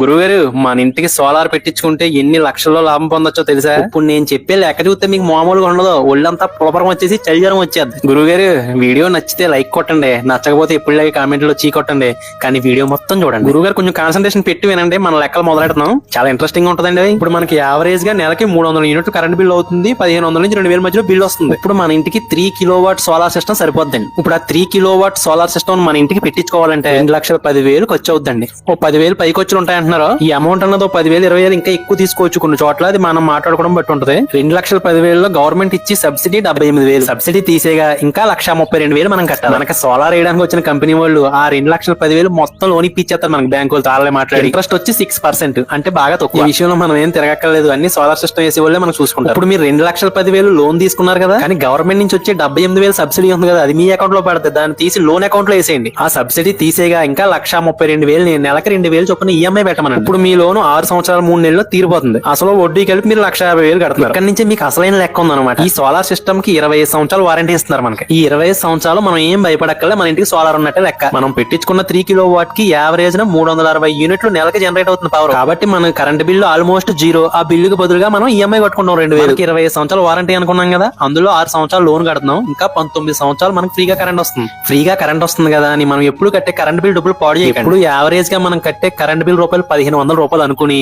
గురుగారు మన ఇంటికి సోలార్ పెట్టించుకుంటే ఎన్ని లక్షల్లో లాభం పొందొచ్చో తెలుసా? ఇప్పుడు నేను చెప్పే లెక్క చూస్తే మీకు మామూలుగా ఉండదు. ఒళ్ళంతా పులపరం వచ్చేసి చలిజరం వచ్చేది. గురుగారు వీడియో నచ్చితే లైక్ కొట్టండి. నచ్చకపోతే ఎప్పుడు కామెంట్లో చీ కొట్టండి. కానీ వీడియో మొత్తం చూడండి. గురుగారు కొంచెం కాన్సన్ట్రేషన్ పెట్టి వినండి. మన లెక్కలు మొదలెడుతున్నాం చాలా ఇంట్రెస్టింగ్ ఉంటుందండి. ఇప్పుడు మనకి యావరేజ్గా నెలకి మూడు వందల యూనిట్లు కరెంట్ బిల్ అవుతుంది. పదిహేను వందల నుంచి రెండు వేల మధ్యలో బిల్ వస్తుంది. ఇప్పుడు మన ఇంటికి three kilowatt solar system సరిపోద్దండి. ఇప్పుడు ఆ three kilowatt solar system మన ఇంటికి పెట్టించుకోవాలంటే రెండు లక్షల పదివేలు ఖర్చు అవుద్దండి ఓ పదివేలు పైకి వచ్చి ఉంటాయంటున్నారు ఈ అమౌంట్ అన్నది పదివేలు ఇరవై వేలు ఇంకా ఎక్కువ తీసుకోవచ్చు కొన్ని చోట్ల. అది మనం మాట్లాడుకోవడం బట్టి ఉంటది. రెండు లక్షల పదివేలలో గవర్నమెంట్ ఇచ్చి సబ్సిడీ డెబ్బై ఎనిమిది వేలు. సబ్సిడీ తీసేగా ఇంకా లక్ష ముప్పై రెండు వేలు మనం కట్టాలి? మనకి సోలార్ వేయడానికి వచ్చిన కంపెనీ వాళ్ళు ఆ రెండు లక్షల పదివేలు మొత్తం లోన్ ఇప్పించేస్తారు మనకి బ్యాంకు వాళ్ళు. మాట్లాడి. ఇంట్రెస్ట్ వచ్చి సిక్స్ పర్సెంట్ అంటే బాగా తక్కువ. ఈ విషయంలో మనం ఏం తిరగక్కర్లేదు. అన్ని సోలార్ సిస్టమ్ వేసే వాళ్ళే మనం చూసుకుంటాం ఇప్పుడు మీరు రెండు లక్షల పదివేలు లోన్ తీసుకున్నారు కదా? కానీ గవర్నమెంట్ నుంచి వచ్చే డెబ్బై ఎనిమిది వేలు సబ్సిడీ ఉంది కదా? అది మీ అకౌంట్లో పడుతుంది దాన్ని తీసి లోన్ అకౌంట్లో వేసేయండి. ఆ సబ్సిడీ తీసేగా ఇంకా లక్ష ముప్పై రెండు వేలు నెలకి రెండు వేలు చొప్పున ఈఎంఐ పెట్టమని ఇప్పుడు మీ లోన్ ఆరు సంవత్సరాలు మూడు నెలల్లో తీరిపోతుంది. అసలు వడ్డీ కలిపి మీరు లక్ష యాభై వేలు కడుతున్నారు. ఇక్కడ నుంచి మీకు అసలైన లెక్క ఉందన్నమాట. ఈ సోలార్ సిస్టమ్కి ఇరవై ఐదు సంవత్సరాలు వారంటీ ఇస్తున్నారు మనకి. ఈ ఇరవై ఐదు సంవత్సరాలు మనం ఏం భయపడక్కర్లే మన ఇంటికి సోలార్ ఉన్నట్టే లెక్క. మనం పెట్టించుకున్న త్రీ కిలో వాట్కి యావరేజ్ న మూడు వందల అరవై యూనిట్లు నెలకి జనరేట్ అవుతుంది పవర్ కాబట్టి మన కరెంట్ బిల్లు ఆల్మోస్ట్ జీరో ఆ బిల్లుకి బదులుగా మనం ఈఎంఐ కట్టుకుంటాం రెండు వేలకి ఇరవై ఐదు సంవత్సరాలు వారంటీ అనుకున్నాం కదా అందులో ఆరు సంవత్సరాలు లోన్ కడుతున్నాం. ఇంకా పంతొమ్మిది సంవత్సరాలు మనకి ఫ్రీగా కరెంట్ వస్తుంది. ఫ్రీగా కరెంట్ వస్తుంది కదా అని మనం ఎప్పుడు కట్టే కరెంట్ బిల్ డబ్బులు పాడు ఎప్పుడు యావరేజ్గా మనం కట్టే కరెంట్ బిల్ రూపాయలు పదిహేను వందల రూపాయలు అనుకుని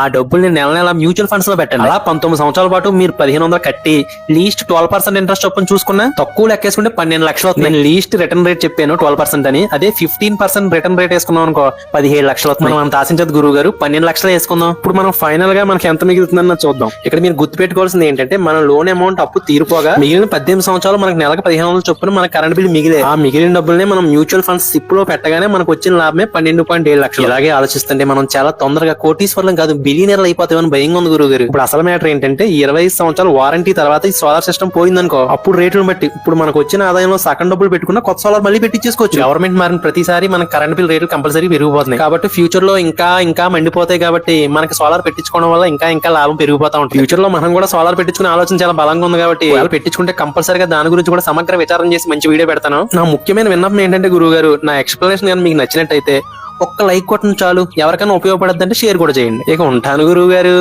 ఆ డబ్బుల్ని నెల నెల మ్యూచువల్ ఫండ్స్లో పెట్టండి. అలా పంతొమ్మిది సంవత్సరాల పాటు మీరు పదిహేను వందలు కట్టి లీస్ట్ ట్వెల్వ్ పర్సెంట్ ఇంట్రెస్ట్ చొప్పున చూసుకున్నా తక్కువ లెక్కేసుకుంటే పన్నెండు లక్షలు అవుతుంది నేను లీస్ట్ రిటర్న్ రేట్ చెప్పాను ట్వెల్వ్ పర్సెంట్ అని. అదే ఫిఫ్టీన్ పర్సెంట్ రిటర్న్ రేట్ వేసుకున్నాం అనుకో పదిహేడు లక్షలు అవుతుంది మనం ఆశించదు గురువు గారు పన్నెండు లక్షలు వేసుకుందాం. ఇప్పుడు మనం ఫైనల్గా మనకి ఎంత మిగులుతుందన్న చూద్దాం. ఇక్కడ మీరు గుర్తుపెట్టుకోవాల్సింది ఏంటంటే మన లోన్ అమౌంట్ అప్పు తీరిపోగా మిగిలిన పద్దెనిమిది సంవత్సరాలు మనకి నెలకు పదిహేను వందలు చొప్పున మన కరెంట్ బిల్ మిగిలే. ఆ మిగిలిన డబ్బుల్ని మనం మ్యూచువల్ ఫండ్స్ సిప్లో పెట్టగానే మనకు వచ్చిన లాభమే పన్నెండు పాయింట్ ఏడు లక్షలు. ఇలాగే ఆలోచిస్తుంటే మనం మనం చాలా తొందరగా కోటీశ్వర్లం కాదు బిలియనర్లు అయిపోతామని భయంగా ఉంది గురువు గారు ఇప్పుడు అసలు మ్యాటర్ ఏంటంటే ఇరవై ఐదు సంవత్సరాలు వారంటీ తర్వాత ఈ సోలార్ సిస్టమ్ పోయిందనుకో అప్పుడు రేట్లను బట్టి ఇప్పుడు మనకు వచ్చిన ఆదాయంలో సగం డబ్బులు పెట్టుకున్న కొత్త సోలార్ మళ్ళీ పెట్టించేసుకోవచ్చు గవర్నమెంట్ మారిన ప్రతిసారి మన కరెంట్ బిల్ రేట్లు కంపల్సరీ పెరిగిపోతున్నాయి. కాబట్టి ఫ్యూచర్లో ఇంకా ఇంకా మండిపోతాయి కాబట్టి మనకి సోలార్ పెట్టించుకోవడం వల్ల ఇంకా ఇంకా లాభం పెరిగిపోతా ఉంటుంది. ఫ్యూచర్లో మనం కూడా సోలార్ పెట్టించుకునే ఆలోచన చాలా బలంగా ఉంది కాబట్టి వాళ్ళు పెట్టించుకుంటే కంపల్సరీగా దాని గురించి కూడా సమగ్ర విచారం చేసి మంచి వీడియో పెడతాను. నా ముఖ్యమైన విన్నపం ఏంటంటే గురువు గారు నా ఎక్స్ప్లెనేషన్ కానీ మీకు నచ్చినట్టయితే ఒక్క లైక్ కొట్టడం చాలు. ఎవరికైనా ఉపయోగపడద్దంటే షేర్ కూడా చేయండి. ఇక ఉంటాను గురువు గారు